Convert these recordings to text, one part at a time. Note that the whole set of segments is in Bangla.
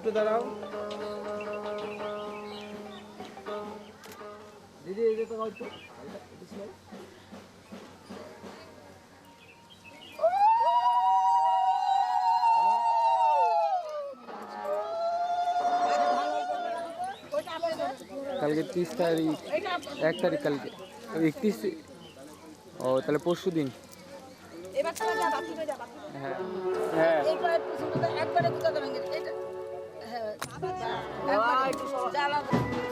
একটু দাঁড়াও দিদি এই যে তো একটু একটু slow। কালকে তিরিশ তারিখ এক তারিখ কালকে একত্রিশ ও তাহলে পরশু দিন এবার চলে যা বাথরুমে যা বাথরুমে হ্যাঁ হ্যাঁ 来快点就是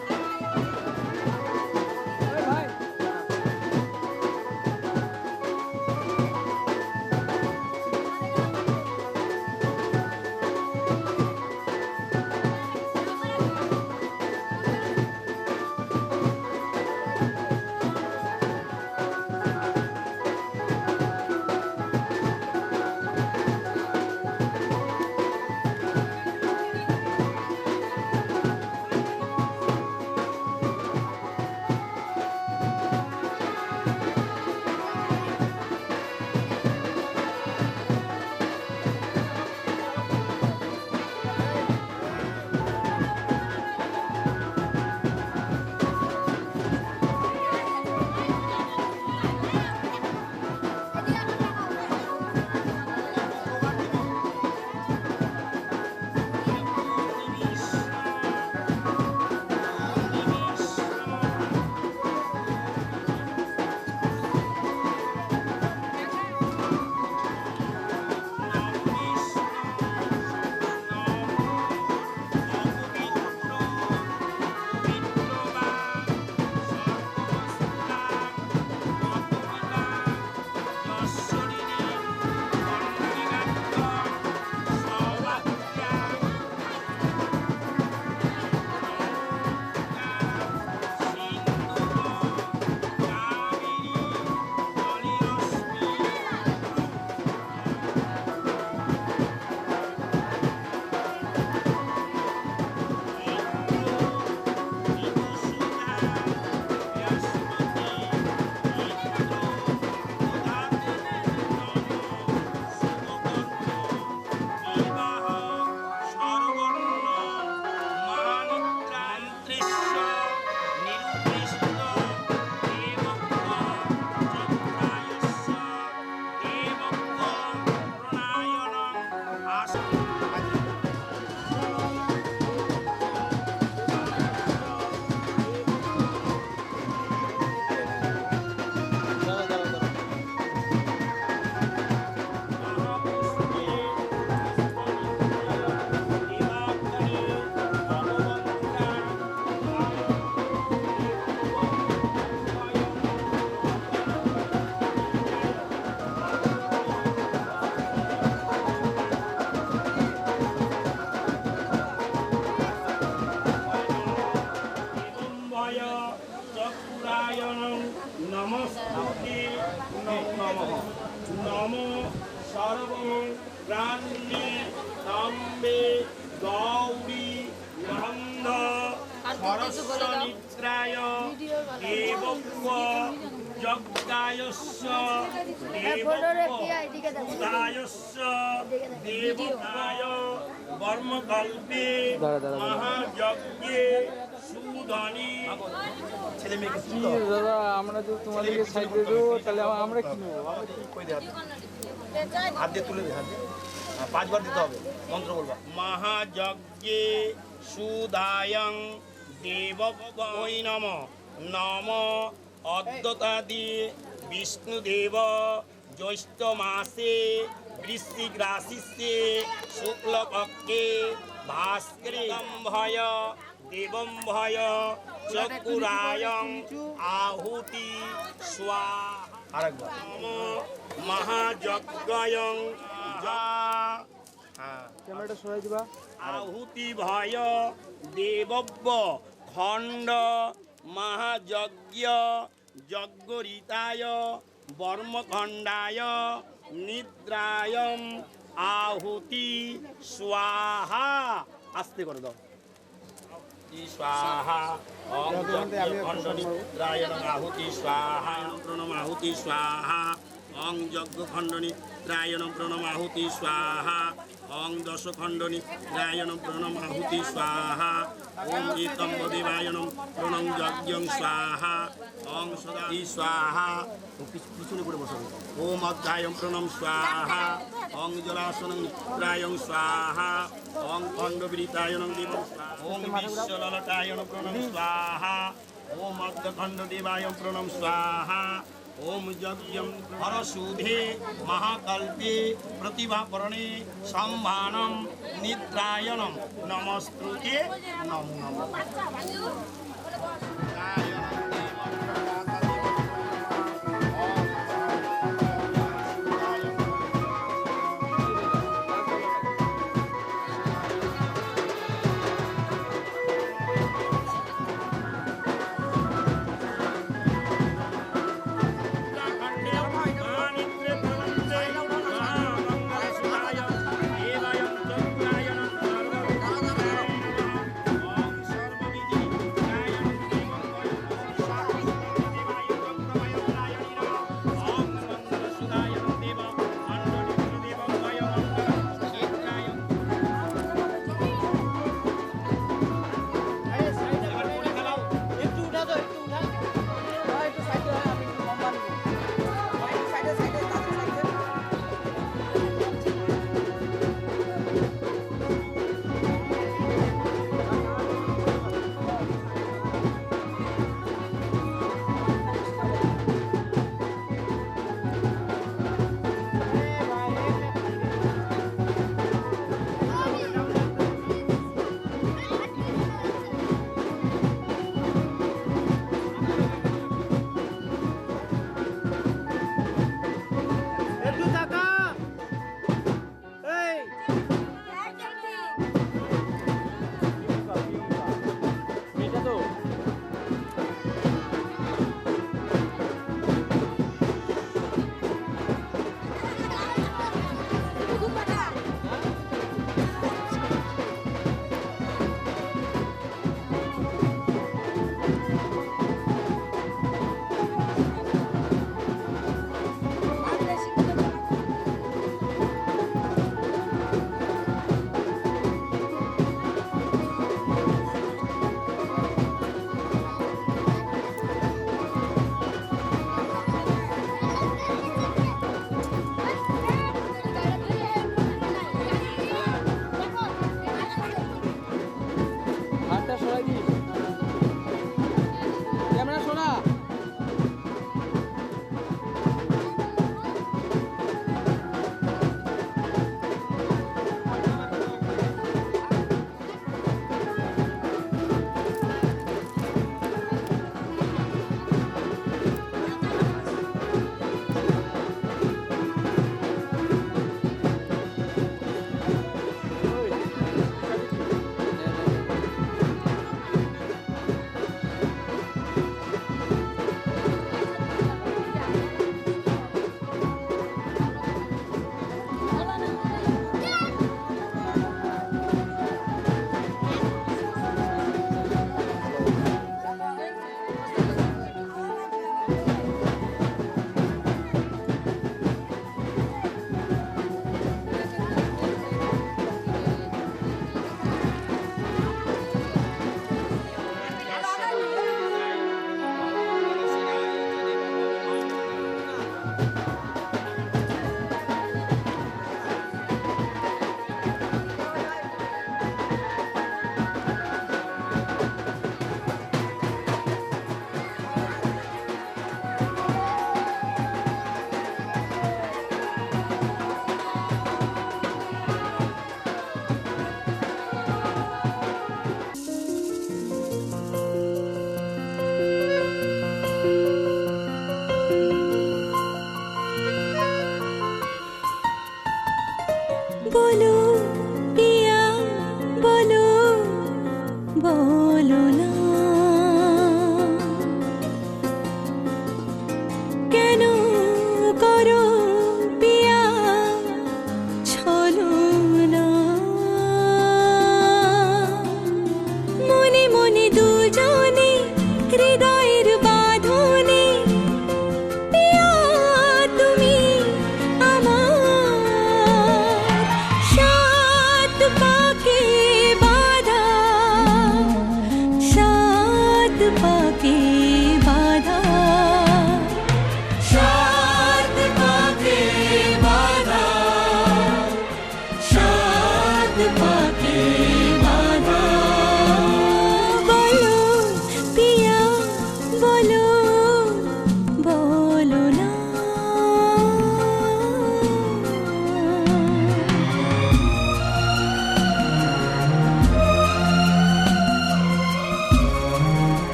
দেবতায় বর্মকল্পে। মহাযজ্ঞে সুধনী দাদা আমরা তো তোমাদেরকে সাইড দিয়ে দেবো তাহলে আমরা কি হাত দিয়ে তুলে দে হাত দিয়ে হ্যাঁ, পাঁচবার দিতে হবে। মন্ত্র বলবা। মহাযজ্ঞে সুদায়ং দেবৈ নম নম অদ্যতাদি বিষ্ণুদেব জ্যৈষ্ঠ মাসে বৃশ্চিক রাশিস্যে শুক্লপক্ষে ভাস্করীম ভয় দেবম ভয় চকুরায়ং আহুতি স্বাহা মহাযজ্ঞয়ং যা। হ্যাঁ। ক্যামেরাটা সরাই দিবা। আহুতি ভয় দেবব্য খণ্ড মহাযজ্ঞ, যজ্ঞরিতায়, বর্মখণ্ডায়, নিদ্রায়ম, আহুতি, স্বাহা। আস্তে করে দাও। স্বাহা ওম আহুতি, স্বাহা আমিও আহুতি খণ্ড অং যজ্ঞ খণ্ডনী ত্রায়ণ প্রণম আহুতি স্বাহা। অং দশ খণ্ডনী ত্রায়ণ প্রণম আহুতি স্বাহা। ওম এতম দেবায়নম প্রণম যজ্ঞং স্বাহা। অং সদা স্বাহা। পিছনে করে বসাবো ওম অধ্যায়ং প্রণম স্বাহা। অং জলাসনং ত্রায়ং স্বাহা। অং খণ্ডবিরিতায়নং দেবং ওম বিশ্বললটায়ন প্রণম স্বাহা। ওম অর্ধখণ্ড দেবায় প্রণম স্বাহা। ওম যজ্ঞম হরসুধে মহাকল্পে প্রতিভাপরণে সম্ভানম নিদ্রায়ণম নমস্তুতে নমো নমঃ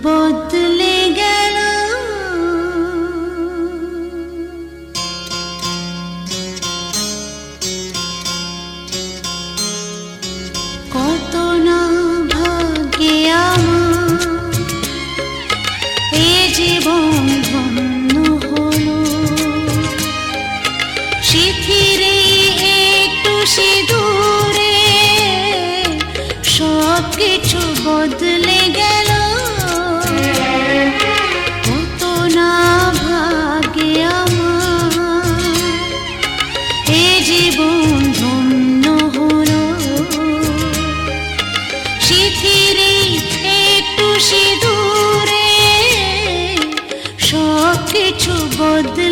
Bo del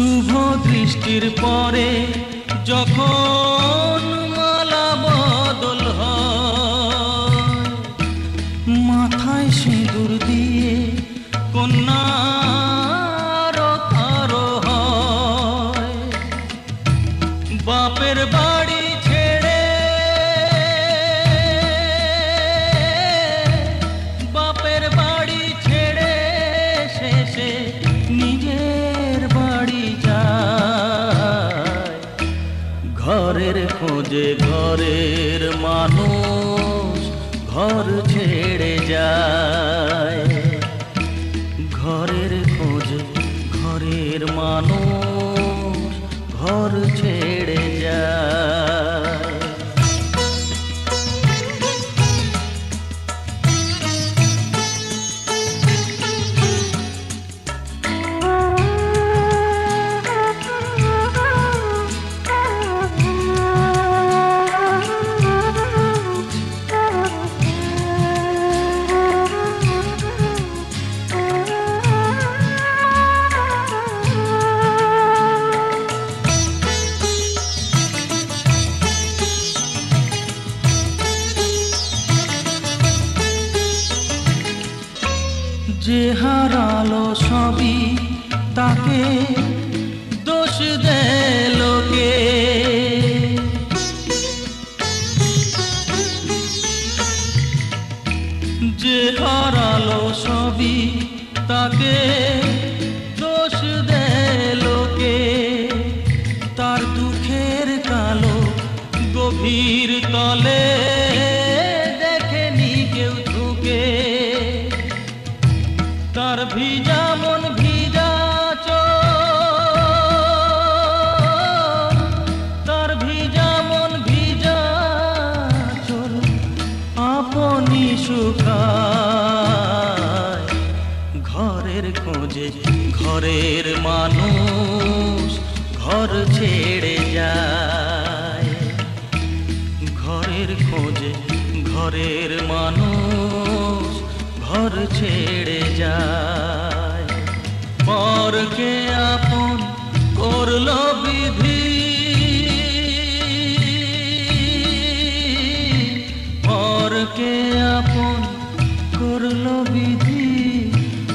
শুভ দৃষ্টির পরে যখন কালো গভীর তলে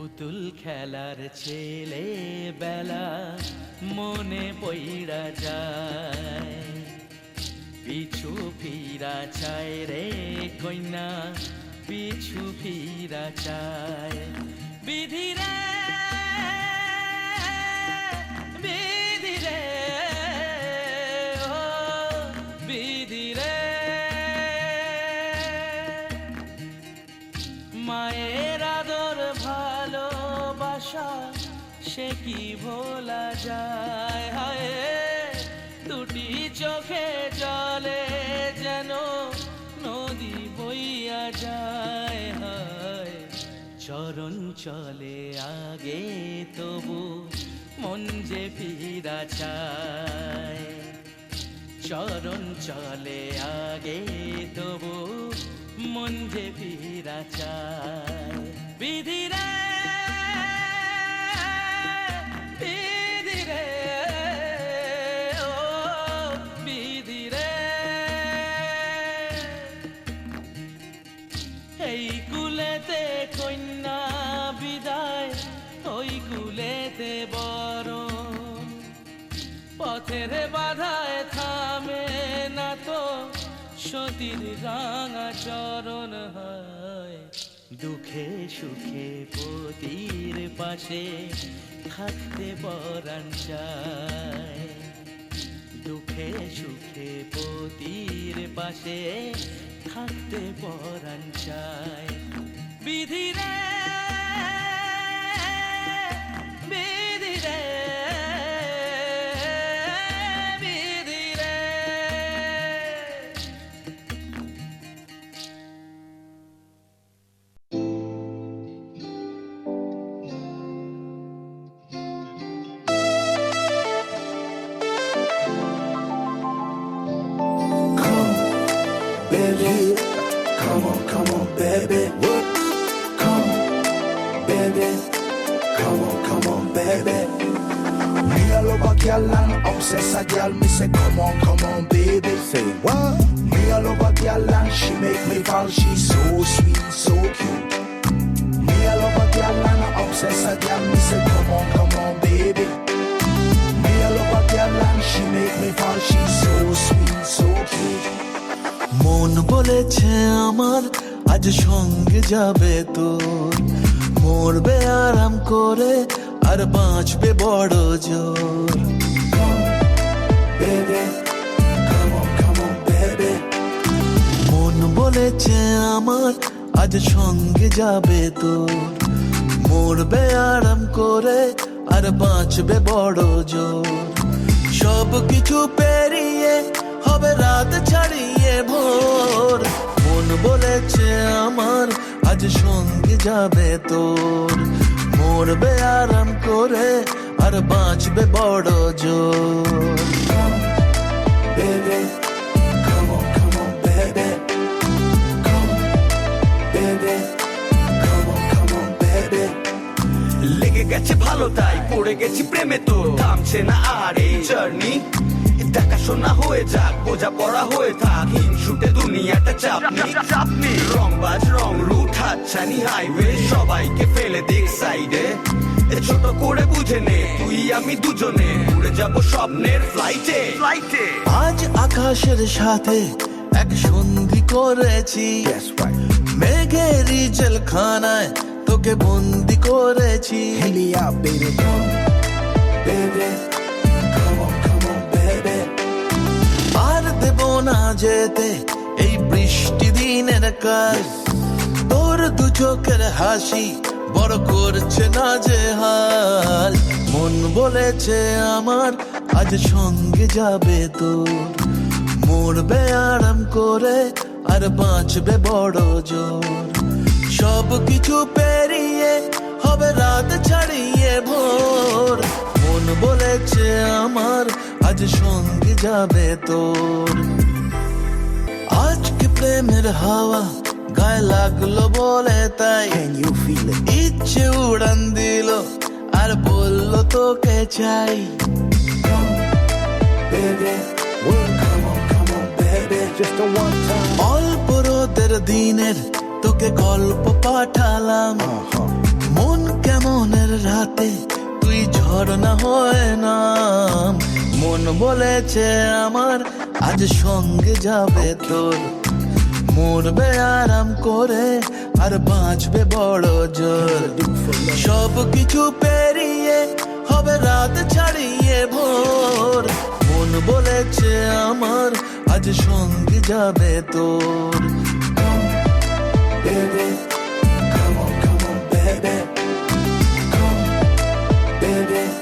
পুতুল খেলার ছেলে বেলা মনে পইড়া যায়। পিছু ফিরা চায় রে কইনা, পিছু ফিরা চায়। বিধি ভোলা যায়, হায় দুটি চোখে জলে যেন নদী বইয়া যায়, হায়। চরণ চলে আগে তবু মন যে ফিরা চায়। চরণ চলে আগে তবু মন যে ফিরা চায়। বিধি দুঃখে সুখে পতির পাশে থাকতে পরাণ চায়। দুঃখে সুখে পতির পাশে থাকতে পরাণ চায়। বিধি আমার আজ সঙ্গে যাবে তোর। মরবে আরাম করে আর বাঁচবে বড় জোর. মন বলেছে আমার আজ সঙ্গে যাবে তোর। মরবে আরাম করে আর বাঁচবে বড় জোর। সব কিছু পেরিয়ে হবে রাত ছাড়িয়ে ভোর। বলেছে আমার, আজ সঙ্গে যাবে তোর। মরবে আরাম করে আর বাঁচবে বড় জোর. লেগে গেছে ভালো তাই পড়ে গেছি প্রেমে তো থামছে না আর এই জার্নি দেখাশোনা হয়ে যাক বোঝা পড়া হয়ে থাক। হিংসুটে দুনিয়াটা চাপনি চাপনি রং বাজ রং রুট হাতছানি হাইওয়ে সবাইকে ফেলে দিক সাইডে ছোট করে বুঝে নে তুই আমি দুজনে। উড়ে যাব স্বপ্নের ফ্লাইটে ফ্লাইটে আজ আকাশের সাথে এক সন্ধি করেছি. মেঘের জেলখানায় তোকে বন্দি করেছি। Hit me out, দেব না যেতে। এই বৃষ্টি দিনের কাজ। তোর দু চোখের হাসি বড় করছে না যে হাল। মন বলেছে আমার আজ সঙ্গে যাবে তোর। মরবে আরাম করে আর বাঁচবে বড় জোর। সব কিছু পেরিয়ে হবে রাত ছাড়িয়ে ভোর। মন বলেছে আমার আজ সঙ্গে যাবে তোর। আজকে প্রেমের হাওয়া গায়ে লাগল বলে তাই ইচ্ছে উড়ান দিল আর বলল তোকে চাই. অল্প রোদের দিনের তোকে গল্প পাঠালাম। মন কেমনের রাতে তুই ঝর্ণা হয় না মন বলেছে আমার আজ সঙ্গে যাবে তোর মরবে আরাম করে আর বাঁচবে বড় জোর সব কিছু পেরিয়ে হবে রাত ছাড়িয়ে ভোর মন বলেছে আমার আজ সঙ্গে যাবে তোর Baby, come on, come on, baby. Come, baby.